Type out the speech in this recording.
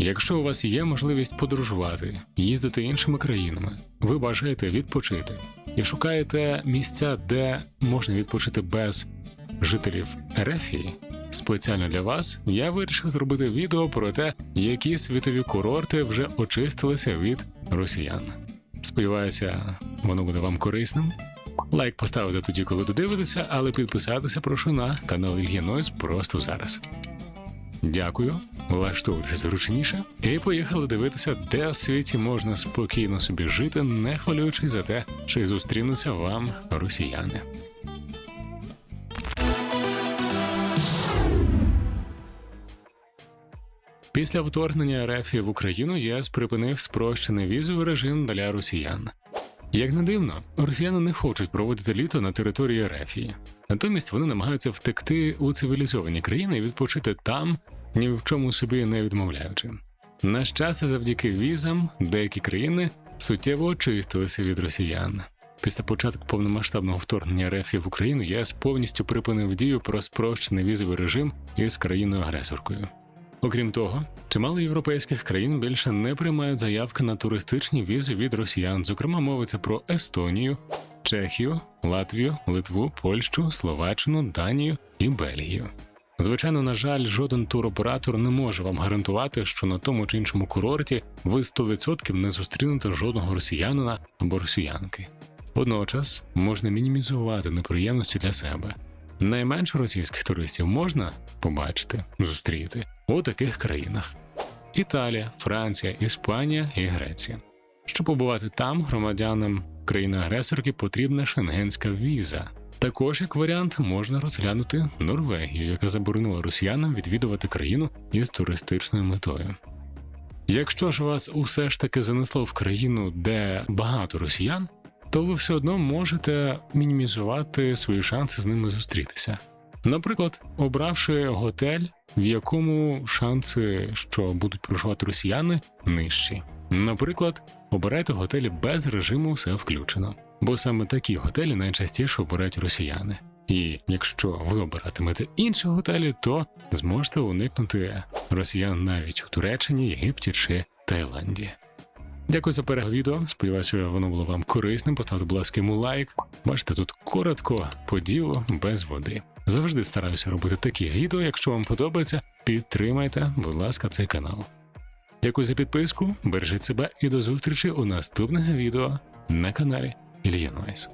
Якщо у вас є можливість подорожувати, їздити іншими країнами, ви бажаєте відпочити і шукаєте місця, де можна відпочити без жителів Ерефії, спеціально для вас я вирішив зробити відео про те, які світові курорти вже очистилися від росіян. Сподіваюся, воно буде вам корисним. Лайк поставити тоді, коли додивитеся, але підписатися прошу на канал Ілья Нойс просто зараз. Дякую, влаштовуйтесь зручніше, і поїхали дивитися, де в світі можна спокійно собі жити, не хвилюючись за те, чи зустрінуться вам росіяни. Після вторгнення РФ в Україну ЄС припинив спрощений візовий режим для росіян. Як не дивно, росіяни не хочуть проводити літо на території Ерефії. Натомість вони намагаються втекти у цивілізовані країни і відпочити там, ні в чому собі не відмовляючи. На щастя, завдяки візам, деякі країни суттєво очистилися від росіян. Після початку повномасштабного вторгнення РФ в Україну ЄС повністю припинив дію про спрощений візовий режим із країною-агресоркою. Окрім того, чимало європейських країн більше не приймають заявки на туристичні візи від росіян. Зокрема, мовиться про Естонію, Чехію, Латвію, Литву, Польщу, Словаччину, Данію і Бельгію. Звичайно, на жаль, жоден туроператор не може вам гарантувати, що на тому чи іншому курорті ви 100% не зустрінете жодного росіянина або росіянки. Водночас можна мінімізувати неприємності для себе. Найменше російських туристів можна побачити, зустріти у таких країнах: Італія, Франція, Іспанія і Греція. Щоб побувати там, громадянам країни-агресорки потрібна шенгенська віза. Також як варіант можна розглянути Норвегію, яка заборонила росіянам відвідувати країну із туристичною метою. Якщо ж вас усе ж таки занесло в країну, де багато росіян, то ви все одно можете мінімізувати свої шанси з ними зустрітися. Наприклад, обравши готель, в якому шанси, що будуть проживати росіяни, нижчі. Наприклад, обирайте готелі без режиму все включено, бо саме такі готелі найчастіше обирають росіяни. І якщо ви обиратимете інші готелі, то зможете уникнути росіян навіть у Туреччині, Єгипті чи Таїланді. Дякую за перегляд відео. Сподіваюся, воно було вам корисним. Поставте, будь ласка, йому лайк. Бачите, тут коротко, по ділу, без води. Завжди стараюся робити такі відео. Якщо вам подобається, підтримайте, будь ласка, цей канал. Дякую за підписку, бережіть себе і до зустрічі у наступних відео на каналі Ілья Нойс.